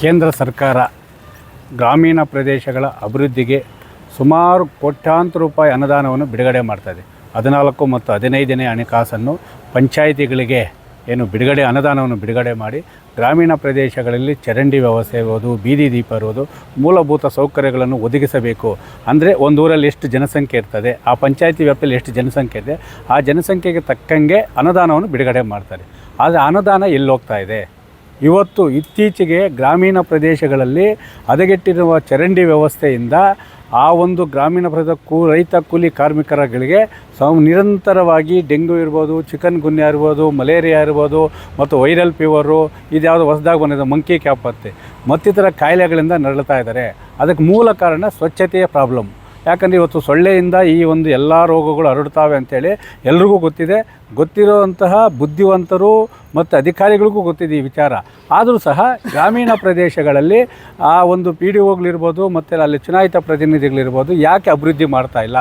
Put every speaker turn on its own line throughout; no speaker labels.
ಕೇಂದ್ರ ಸರ್ಕಾರ ಗ್ರಾಮೀಣ ಪ್ರದೇಶಗಳ ಅಭಿವೃದ್ಧಿಗೆ ಸುಮಾರು ಕೋಟ್ಯಾಂತರ ರೂಪಾಯಿ ಅನುದಾನವನ್ನು ಬಿಡುಗಡೆ ಮಾಡ್ತಾಯಿದೆ ಹದಿನಾಲ್ಕು ಮತ್ತು ಹದಿನೈದನೇ ಹಣಕಾಸನ್ನು ಪಂಚಾಯಿತಿಗಳಿಗೆ ಏನು ಬಿಡುಗಡೆ ಅನುದಾನವನ್ನು ಬಿಡುಗಡೆ ಮಾಡಿ ಗ್ರಾಮೀಣ ಪ್ರದೇಶಗಳಲ್ಲಿ ಚರಂಡಿ ವ್ಯವಸ್ಥೆ ಇರೋದು, ಬೀದಿ ದೀಪ ಇರೋದು, ಮೂಲಭೂತ ಸೌಕರ್ಯಗಳನ್ನು ಒದಗಿಸಬೇಕು. ಅಂದರೆ ಒಂದು ಊರಲ್ಲಿ ಎಷ್ಟು ಜನಸಂಖ್ಯೆ ಇರ್ತದೆ, ಆ ಪಂಚಾಯಿತಿ ವ್ಯಾಪ್ತಿಯಲ್ಲಿ ಎಷ್ಟು ಜನಸಂಖ್ಯೆ ಇದೆ, ಆ ಜನಸಂಖ್ಯೆಗೆ ತಕ್ಕಂಗೆ ಅನುದಾನವನ್ನು ಬಿಡುಗಡೆ ಮಾಡ್ತಾರೆ. ಆದರೆ ಅನುದಾನ ಎಲ್ಲೋಗ್ತಾಯಿದೆ ಹೋಗ್ತಾ ಇದೆ? ಇವತ್ತು ಇತ್ತೀಚೆಗೆ ಗ್ರಾಮೀಣ ಪ್ರದೇಶಗಳಲ್ಲಿ ಹದಗೆಟ್ಟಿರುವ ಚರಂಡಿ ವ್ಯವಸ್ಥೆಯಿಂದ ಆ ಒಂದು ಗ್ರಾಮೀಣ ಪ್ರದೇಶ ಕೂ, ರೈತ ಕೂಲಿ ಕಾರ್ಮಿಕರಗಳಿಗೆ ಸೌ, ನಿರಂತರವಾಗಿ ಡೆಂಗ್ಯೂ ಇರ್ಬೋದು, ಚಿಕನ್ ಗುನ್ಯಾ ಇರ್ಬೋದು, ಮಲೇರಿಯಾ ಇರ್ಬೋದು ಮತ್ತು ವೈರಲ್ ಫೀವರು, ಇದ್ಯಾವುದು ಹೊಸದಾಗಿ ಬಂದಿದೆ, ಮಂಕಿ ಕ್ಯಾಪತ್ತೆ ಮತ್ತಿತರ ಕಾಯಿಲೆಗಳಿಂದ ನರಳುತ್ತಾ ಇದ್ದಾರೆ. ಅದಕ್ಕೆ ಮೂಲ ಕಾರಣ ಸ್ವಚ್ಛತೆಯ ಪ್ರಾಬ್ಲಮ್. ಯಾಕಂದರೆ ಇವತ್ತು ಸೊಳ್ಳೆಯಿಂದ ಈ ಒಂದು ಎಲ್ಲ ರೋಗಗಳು ಹರಡ್ತಾವೆ ಅಂತೇಳಿ ಎಲ್ರಿಗೂ ಗೊತ್ತಿದೆ. ಗೊತ್ತಿರುವಂತಹ ಬುದ್ಧಿವಂತರು ಮತ್ತು ಅಧಿಕಾರಿಗಳಿಗೂ ಗೊತ್ತಿದೆ ಈ ವಿಚಾರ. ಆದರೂ ಸಹ ಗ್ರಾಮೀಣ ಪ್ರದೇಶಗಳಲ್ಲಿ ಆ ಒಂದು ಪಿ ಡಿ ಒಗಳಿರ್ಬೋದು ಮತ್ತು ಅಲ್ಲಿ ಚುನಾಯಿತ ಪ್ರತಿನಿಧಿಗಳಿರ್ಬೋದು ಯಾಕೆ ಅಭಿವೃದ್ಧಿ ಮಾಡ್ತಾ ಇಲ್ಲ?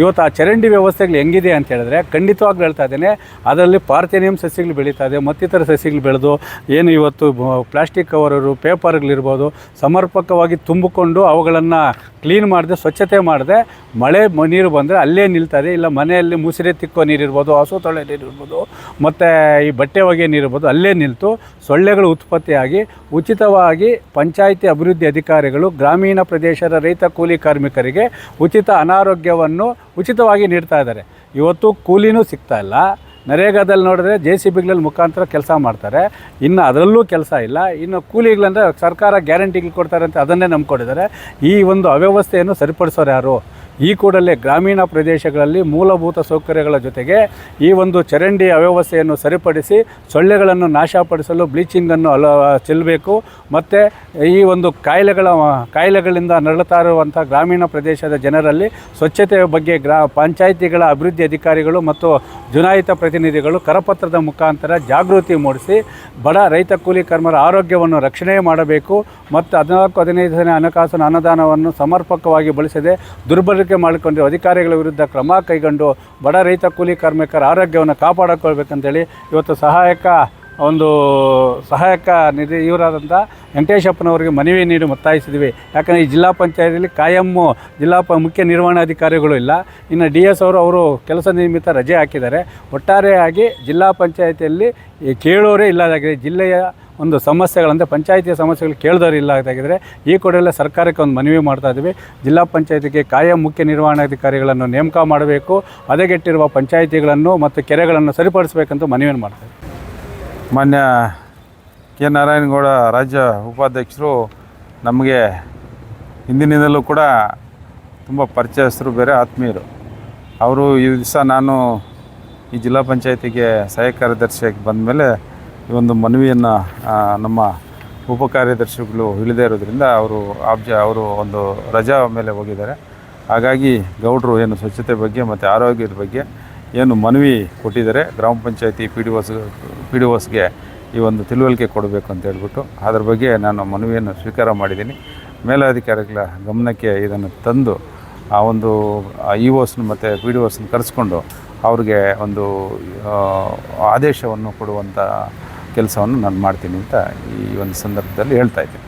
ಇವತ್ತು ಆ ಚರಂಡಿ ವ್ಯವಸ್ಥೆಗಳು ಹೆಂಗಿದೆ ಅಂತ ಹೇಳಿದ್ರೆ ಖಂಡಿತವಾಗ್ಲೂ ಹೇಳ್ತಾ ಇದ್ದೇನೆ, ಅದರಲ್ಲಿ ಪಾರ್ಥೆನಿಯಂ ಸಸ್ಯಗಳು ಬೆಳೀತಾ ಇದೆ, ಮತ್ತಿತರ ಸಸ್ಯಗಳು ಬೆಳೆದು ಏನು ಇವತ್ತು ಪ್ಲಾಸ್ಟಿಕ್ ಕವರರು, ಪೇಪರ್ಗಳಿರ್ಬೋದು, ಸಮರ್ಪಕವಾಗಿ ತುಂಬಿಕೊಂಡು ಅವುಗಳನ್ನು ಕ್ಲೀನ್ ಮಾಡದೆ, ಸ್ವಚ್ಛತೆ ಮಾಡದೆ, ಮಳೆ ನೀರು ಬಂದರೆ ಅಲ್ಲೇ ನಿಲ್ತದೆ ಇಲ್ಲ ಮನೆಯಲ್ಲಿ ಮುಸಿರೆ ತಿಕ್ಕೋ ನೀರಿರ್ಬೋದು ಹಸು ತೊಳೆ ನೀರಿರ್ಬೋದು ಮತ್ತು ಈ ಬಟ್ಟೆ ಒಗೆ ನೀರಿರ್ಬೋದು ಅಲ್ಲೇ ನಿಲ್ತು ಸೊಳ್ಳೆಗಳು ಉತ್ಪತ್ತಿಯಾಗಿ ಉಚಿತವಾಗಿ ಪಂಚಾಯಿತಿ ಅಭಿವೃದ್ಧಿ ಅಧಿಕಾರಿಗಳು, ಗ್ರಾಮೀಣ ಪ್ರದೇಶದ ರೈತ ಕೂಲಿ ಕಾರ್ಮಿಕರಿಗೆ ಉಚಿತ ಅನಾರೋಗ್ಯವನ್ನು ಉಚಿತವಾಗಿ ನೀಡ್ತಾ ಇದ್ದಾರೆ. ಇವತ್ತು ಕೂಲಿನೂ ಸಿಗ್ತಾ ಇಲ್ಲ. ನರೇಗಾದಲ್ಲಿ ನೋಡಿದ್ರೆ ಜೆ ಸಿ ಬಿಗಳಲ್ಲಿ ಮುಖಾಂತರ ಕೆಲಸ ಮಾಡ್ತಾರೆ. ಇನ್ನು ಅದರಲ್ಲೂ ಕೆಲಸ ಇಲ್ಲ. ಇನ್ನು ಕೂಲಿಗಳಂದರೆ ಸರ್ಕಾರ ಗ್ಯಾರಂಟಿಗಳು ಕೊಡ್ತಾರೆ ಅಂತ ಅದನ್ನೇ ನಂಬ್ಕೊಂಡಿದ್ದಾರೆ. ಈ ಒಂದು ಅವ್ಯವಸ್ಥೆಯನ್ನು ಸರಿಪಡಿಸೋರು ಯಾರು? ಈ ಕೂಡಲೇ ಗ್ರಾಮೀಣ ಪ್ರದೇಶಗಳಲ್ಲಿ ಮೂಲಭೂತ ಸೌಕರ್ಯಗಳ ಜೊತೆಗೆ ಈ ಒಂದು ಚರಂಡಿ ಅವ್ಯವಸ್ಥೆಯನ್ನು ಸರಿಪಡಿಸಿ ಸೊಳ್ಳೆಗಳನ್ನು ನಾಶಪಡಿಸಲು ಬ್ಲೀಚಿಂಗನ್ನು ಅಲ, ಚೆಲ್ಲಬೇಕು. ಮತ್ತು ಈ ಒಂದು ಕಾಯಿಲೆಗಳ, ಕಾಯಿಲೆಗಳಿಂದ ನರಳುತ್ತಾ ಇರುವಂಥ ಗ್ರಾಮೀಣ ಪ್ರದೇಶದ ಜನರಲ್ಲಿ ಸ್ವಚ್ಛತೆಯ ಬಗ್ಗೆ ಗ್ರಾ, ಪಂಚಾಯಿತಿಗಳ ಅಭಿವೃದ್ಧಿ ಅಧಿಕಾರಿಗಳು ಮತ್ತು ಚುನಾಯಿತ ಪ್ರತಿನಿಧಿಗಳು ಕರಪತ್ರದ ಮುಖಾಂತರ ಜಾಗೃತಿ ಮೂಡಿಸಿ ಬಡ ರೈತ ಕೂಲಿ ಕರ್ಮರ ಆರೋಗ್ಯವನ್ನು ರಕ್ಷಣೆ ಮಾಡಬೇಕು ಮತ್ತು ಹದಿನಾಲ್ಕು, ಹದಿನೈದನೇ ಹಣಕಾಸಿನ ಅನುದಾನವನ್ನು ಸಮರ್ಪಕವಾಗಿ ಬಳಸದೆ ದುರ್ಬಳಕೆ ಮಾಡಿಕೊಂಡು ಅಧಿಕಾರಿಗಳ ವಿರುದ್ಧ ಕ್ರಮ ಕೈಗೊಂಡು ಬಡ ರೈತ ಕೂಲಿ ಕಾರ್ಮಿಕರ ಆರೋಗ್ಯವನ್ನು ಕಾಪಾಡಿಕೊಳ್ಬೇಕಂತೇಳಿ ಇವತ್ತು ಸಹಾಯಕ ಒಂದು ಸಹಾಯಕ ನಿಧಿ ಇವರಾದಂಥ ವೆಂಕಟೇಶಪ್ಪನವರಿಗೆ ಮನವಿ ನೀಡಿ ಒತ್ತಾಯಿಸಿದ್ವಿ. ಯಾಕಂದರೆ ಈ ಜಿಲ್ಲಾ ಪಂಚಾಯತಿಯಲ್ಲಿ ಕಾಯಮ್ಮು ಜಿಲ್ಲಾ ಪ ಮುಖ್ಯ ನಿರ್ವಹಣಾಧಿಕಾರಿಗಳು ಇಲ್ಲ. ಇನ್ನು ಡಿ ಎಸ್ ಅವರು ಅವರು ಕೆಲಸ ನಿಮಿತ್ತ ರಜೆ ಹಾಕಿದ್ದಾರೆ. ಒಟ್ಟಾರೆಯಾಗಿ ಜಿಲ್ಲಾ ಪಂಚಾಯತಿಯಲ್ಲಿ ಕೇಳೋರೇ ಇಲ್ಲದಾಗಿದೆ. ಜಿಲ್ಲೆಯ ಒಂದು ಸಮಸ್ಯೆಗಳಂದರೆ ಪಂಚಾಯಿತಿಯ ಸಮಸ್ಯೆಗಳು ಕೇಳಿದವರು ಇಲ್ಲದಾಗಿದ್ದರೆ ಈ ಕೂಡಲೇ ಸರ್ಕಾರಕ್ಕೆ ಒಂದು ಮನವಿ ಮಾಡ್ತಾ ಇದ್ದೀವಿ. ಜಿಲ್ಲಾ ಪಂಚಾಯತಿಗೆ ಕಾಯಂ ಮುಖ್ಯ ನಿರ್ವಹಣಾಧಿಕಾರಿಗಳನ್ನು ನೇಮಕ ಮಾಡಬೇಕು. ಹದಗೆಟ್ಟಿರುವ ಪಂಚಾಯಿತಿಗಳನ್ನು ಮತ್ತು ಕೆರೆಗಳನ್ನು ಸರಿಪಡಿಸಬೇಕಂತ ಮನವಿಯನ್ನು ಮಾಡ್ತಾ ಇದ್ದೀವಿ.
ಮಾನ್ಯ ಕೆ ನಾರಾಯಣಗೌಡ ರಾಜ್ಯ ಉಪಾಧ್ಯಕ್ಷರು ನಮಗೆ ಹಿಂದಿನಿಂದಲೂ ಕೂಡ ತುಂಬ ಪರಿಚಯಸ್ಥರು ಬೇರೆ ಆತ್ಮೀಯರು. ಅವರು ಈ ದಿವಸ ನಾನು ಈ ಜಿಲ್ಲಾ ಪಂಚಾಯತಿಗೆ ಸಹಾಯಕ ಕಾರ್ಯದರ್ಶಿಯಾಗಿ ಬಂದಮೇಲೆ ಈ ಒಂದು ಮನವಿಯನ್ನು ನಮ್ಮ ಉಪ ಕಾರ್ಯದರ್ಶಿಗಳು ಇಳಿದೇ ಇರೋದ್ರಿಂದ ಅವರು ಆಬ್ಜ, ಅವರು ಒಂದು ರಜಾ ಮೇಲೆ ಹೋಗಿದ್ದಾರೆ. ಹಾಗಾಗಿ ಗೌಡರು ಏನು ಸ್ವಚ್ಛತೆ ಬಗ್ಗೆ ಮತ್ತು ಆರೋಗ್ಯದ ಬಗ್ಗೆ ಏನು ಮನವಿ ಕೊಟ್ಟಿದ್ದಾರೆ. ಗ್ರಾಮ ಪಂಚಾಯತಿ P D O P D ಒಸ್ಗೆ ಈ ಒಂದು ತಿಳುವಳಿಕೆ ಕೊಡಬೇಕು ಅಂತ ಹೇಳ್ಬಿಟ್ಟು ಅದ್ರ ಬಗ್ಗೆ ನಾನು ಮನವಿಯನ್ನು ಸ್ವೀಕಾರ ಮಾಡಿದ್ದೀನಿ. ಮೇಲಾಧಿಕಾರಿಗಳ ಗಮನಕ್ಕೆ ಇದನ್ನು ತಂದು ಆ ಒಂದು ಇ ಓಸ್ನ ಮತ್ತು ಪಿ ಡಿ ಒಸ್ನ ಕರೆಸ್ಕೊಂಡು ಅವ್ರಿಗೆ ಒಂದು ಆದೇಶವನ್ನು ಕೊಡುವಂಥ ಕೆಲಸವನ್ನು ನಾನು ಮಾಡ್ತೀನಿ ಅಂತ ಈ ಒಂದು ಸಂದರ್ಭದಲ್ಲಿ ಹೇಳ್ತಾ ಇದ್ದೀನಿ.